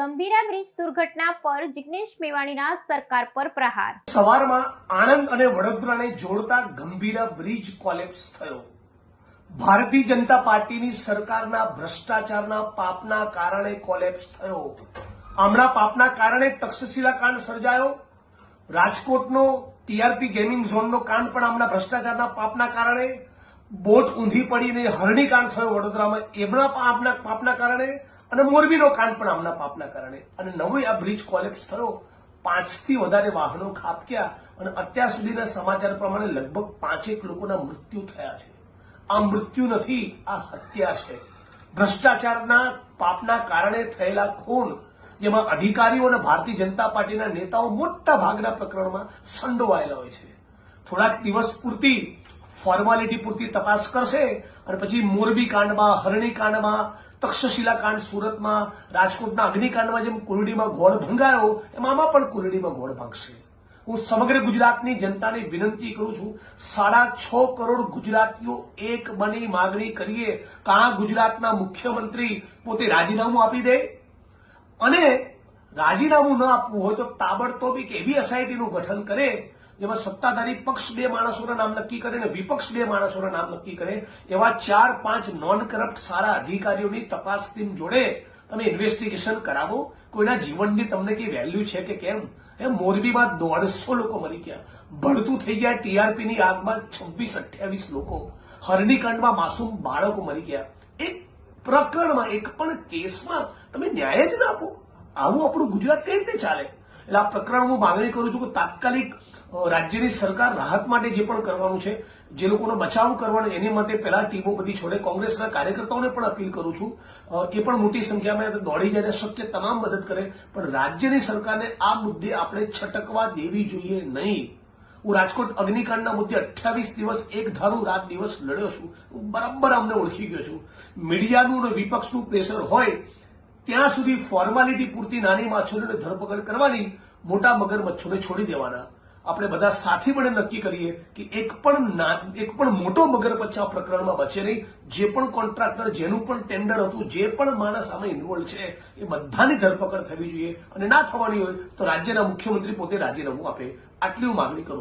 Gambhira bridge દુર્ઘટના પર જિગ્નેશ મેવાણીના સરકાર પર પ્રહાર. સવારમાં આણંદ અને વડોદરાને જોડતા ગંભીરા બ્રિજ કોલેપ્સ થયો. ભારતીય જનતા પાર્ટીની સરકારના ભ્રષ્ટાચારના પાપના કારણે કોલેપ્સ થયો. હમણાં પાપના કારણે તક્ષશિલા કાંડ સર્જાયો. રાજકોટનો ટીઆરપી ગેમિંગ ઝોનનો કાંડ પણ હમણાં ભ્રષ્ટાચારના પાપના કારણે. બોટ ઊંધી પડીને હરણી કાંડ થયો વડોદરામાં. એમના પાપના પાપના કારણે અને મોરબીનો કાંડ પણ આમના પાપના કારણે. અને નવો આ બ્રિજ કોલેપ્સ થયો, પાંચથી વધારે વાહનો ખાબક્યા અને અત્યાર સુધીના સમાચાર પ્રમાણે લગભગ પાંચેક લોકોના મૃત્યુ થયા છે. આ મૃત્યુ નથી, આ હત્યા છે. ભ્રષ્ટાચારના પાપના કારણે થયેલા ખૂન, જેમાં અધિકારીઓ અને ભારતીય જનતા પાર્ટીના નેતાઓ મોટા ભાગના પ્રકરણમાં સંડોવાયેલા હોય છે. થોડાક દિવસ પૂરતી ફોર્માલિટી પૂરતી તપાસ કરશે અને પછી મોરબી કાંડમાં, હરણી કાંડમાં, તક્ષશિલા કાંડ સુરતમાં, રાજકોટના અગ્નિકાંડમાં જેમ કુરડીમાં ગોળ ભંગાયો, એમાં પણ કુરડીમાં ગોળ ભાંગશે. હું સમગ્ર ગુજરાતની જનતાને વિનંતી કરું છું, સાડા છ કરોડ ગુજરાતીઓ એક બની માગણી કરીએ. કાં ગુજરાતના મુખ્યમંત્રી પોતે રાજીનામું આપી દે? અને રાજીનામું ન આપવું હોય તો તાબડતોબ એક એવી એસઆઈટીનું ગઠન કરે જેમાં સત્તાધારી પક્ષ બે માણસોના નામ નક્કી કરે અને વિપક્ષ બે માણસોના નામ નક્કી કરે, એવા ચાર પાંચ નોન કરપ્ટ સારા અધિકારીઓની તપાસ ટીમ જોડે તમે ઇન્વેસ્ટિગેશન કરાવો. કોઈના જીવનની તમને કઈ વેલ્યુ છે કે કેમ? એ મોરબીમાં દોઢસો લોકો મરી ગયા. ભળતું થઈ ગયા ટીઆરપીની આગમાં છવ્વીસ અઠ્યાવીસ લોકો. હરણીકાંડમાં માસૂમ બાળકો મરી ગયા. એક પ્રકરણમાં, એક પણ કેસમાં તમે ન્યાય જ ના આપો. આવું આપણું ગુજરાત કઈ રીતે ચાલે? એટલે આ પ્રકરણ હું માંગણી કરું છું કે તાત્કાલિક રાજ્યની સરકાર રાહત માટે જે પણ કરવાનું છે, જે લોકોનો બચાવ કરવાનો એની માટે પહેલા ટીમો બધી છોડે. કોંગ્રેસના કાર્યકર્તાઓને પણ અપીલ કરું છું. એ પણ મોટી સંખ્યામાં દોડી જાય શક્ય તમામ મદદ કરે. પણ રાજ્યની સરકારને આ મુદ્દે આપણે છટકવા દેવી જોઈએ નહીં. હું રાજકોટ અગ્નિકાંડના મુદ્દે અઠ્યાવીસ દિવસ એક ધારું રાત દિવસ લડ્યો છું. હું બરાબર અમને ઓળખી ગયો છું. મીડિયાનું અને વિપક્ષનું પ્રેશર હોય ત્યાં સુધી ફોર્માલિટી પૂરતી નાની માછલીઓને ધરપકડ કરવાની મોટા મગરમચ્છોને છોડી દેવાના. આપણે બધા સાથી મળે નક્કી કરીએ કે એક પણ એક પણ મોટો મગરમચ્છ પ્રકરણમાં બચે નહીં. જે પણ કોન્ટ્રાક્ટર જેનું પણ ટેન્ડર હતું, જે પણ માણસ આમાં ઇન્વોલ્વ છે, એ બધાની ધરપકડ થવી જોઈએ. અને ના થવાની હોય તો રાજ્યના મુખ્યમંત્રી પોતે રાજીનામું આપે. આટલી હું માંગણી કરું